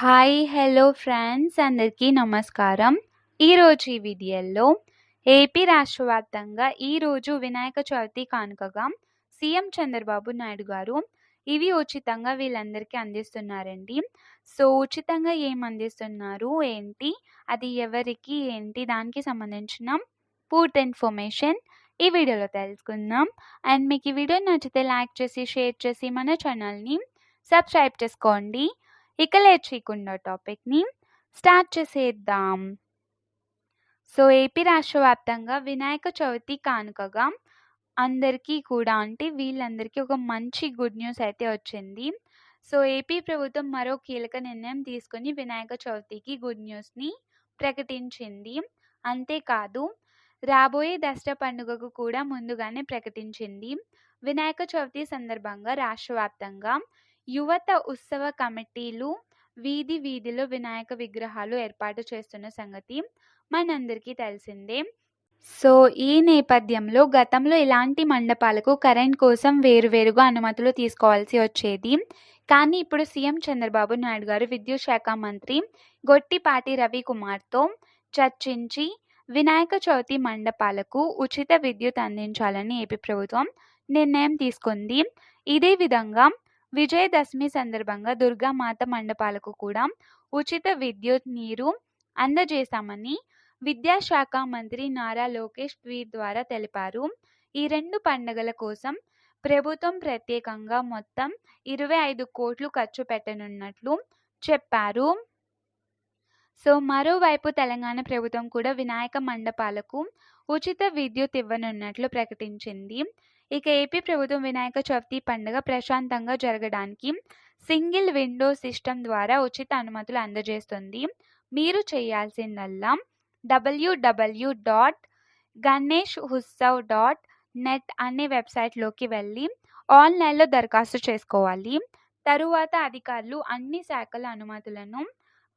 Hi hello friends అందరికీ నమస్కారం. ఈరోజు ఈ వీడియోలో ఏపీ రాష్ట్ర వ్యాప్తంగా ఈరోజు వినాయక చవితి కానుకగా సీఎం చంద్రబాబు నాయుడు గారు ఇవి ఉచితంగా వీళ్ళందరికీ అందిస్తున్నారండి. సో ఉచితంగా ఏం అందిస్తున్నారు? ఏంటి? అది ఎవరికి? ఏంటి? దానికి సంబంధించిన పూర్తి ఇన్ఫర్మేషన్ ఈ వీడియోలో తెలుసుకుందాం. అండ్ మీకు ఈ వీడియో నచ్చితే లైక్ చేసి షేర్ చేసి మన ఛానల్ని సబ్స్క్రైబ్ చేసుకోండి. ఇక లేట్ టాపిక్ని స్టార్ట్ చేసేద్దాం. సో ఏపీ రాష్ట్ర వ్యాప్తంగా వినాయక చవితి కానుకగా అందరికీ కూడా అంటే వీళ్ళందరికీ ఒక మంచి గుడ్ న్యూస్ అయితే వచ్చింది. సో ఏపీ ప్రభుత్వం మరో కీలక నిర్ణయం తీసుకొని వినాయక చవితికి గుడ్ న్యూస్ని ప్రకటించింది. అంతేకాదు రాబోయే దసరా పండుగకు కూడా ముందుగానే ప్రకటించింది. వినాయక చవితి సందర్భంగా రాష్ట్ర వ్యాప్తంగా యువత ఉత్సవ కమిటీలు వీధి వీధిలో వినాయక విగ్రహాలు ఏర్పాటు చేస్తున్న సంగతి మనందరికీ తెలిసిందే. సో ఈ నేపథ్యంలో గతంలో ఇలాంటి మండపాలకు కరెంట్ కోసం వేరువేరుగా అనుమతులు తీసుకోవాల్సి వచ్చేది. కానీ ఇప్పుడు సీఎం చంద్రబాబు నాయుడు గారు విద్యుత్ శాఖ మంత్రి గొట్టిపాటి రవికుమార్తో చర్చించి వినాయక చవితి మండపాలకు ఉచిత విద్యుత్ అందించాలని ఏపీ ప్రభుత్వం నిర్ణయం తీసుకుంది. ఇదే విధంగా విజయదశమి సందర్భంగా దుర్గామాత మండపాలకు కూడా ఉచిత విద్యుత్ నీరు అందజేశామని విద్యాశాఖ మంత్రి నారా లోకేష్ ట్వీట్ ద్వారా తెలిపారు. ఈ రెండు పండుగల కోసం ప్రభుత్వం ప్రత్యేకంగా మొత్తం ఇరవై ఐదు కోట్లు ఖర్చు పెట్టనున్నట్లు చెప్పారు. సో మరోవైపు తెలంగాణ ప్రభుత్వం కూడా వినాయక మండపాలకు ఉచిత విద్యుత్ ఇవ్వనున్నట్లు ప్రకటించింది. ఇక ఏపీ ప్రభుత్వం వినాయక చవితి పండుగ ప్రశాంతంగా జరగడానికి సింగిల్ విండో సిస్టమ్ ద్వారా ఉచిత అనుమతులు అందజేస్తుంది. మీరు చేయాల్సిందల్లా W W dot Ganesh Utsav dot net అనే వెబ్సైట్లోకి వెళ్ళి ఆన్లైన్లో దరఖాస్తు చేసుకోవాలి. తరువాత అధికారులు అన్ని శాఖల అనుమతులను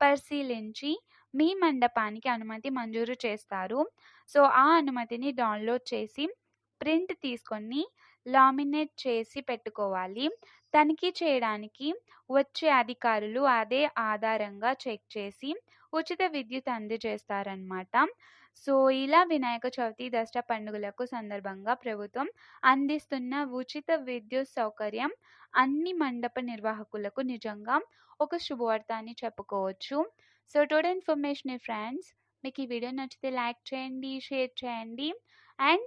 పరిశీలించి మీ మండపానికి అనుమతి మంజూరు చేస్తారు. సో ఆ అనుమతిని డౌన్లోడ్ చేసి ప్రింట్ తీసుకొని లామినేట్ చేసి పెట్టుకోవాలి. తనిఖీ చేయడానికి వచ్చే అధికారులు అదే ఆధారంగా చెక్ చేసి ఉచిత విద్యుత్ అందజేస్తారనమాట సో ఇలా వినాయక చవితి దసరా పండుగలకు సందర్భంగా ప్రభుత్వం అందిస్తున్న ఉచిత విద్యుత్ సౌకర్యం అన్ని మండప నిర్వాహకులకు నిజంగా ఒక శుభవార్త అని చెప్పుకోవచ్చు. సో టోటల్ ఇన్ఫర్మేషన్ ఫ్రెండ్స్ మీకు ఈ వీడియో నచ్చితే లైక్ చేయండి షేర్ చేయండి. అండ్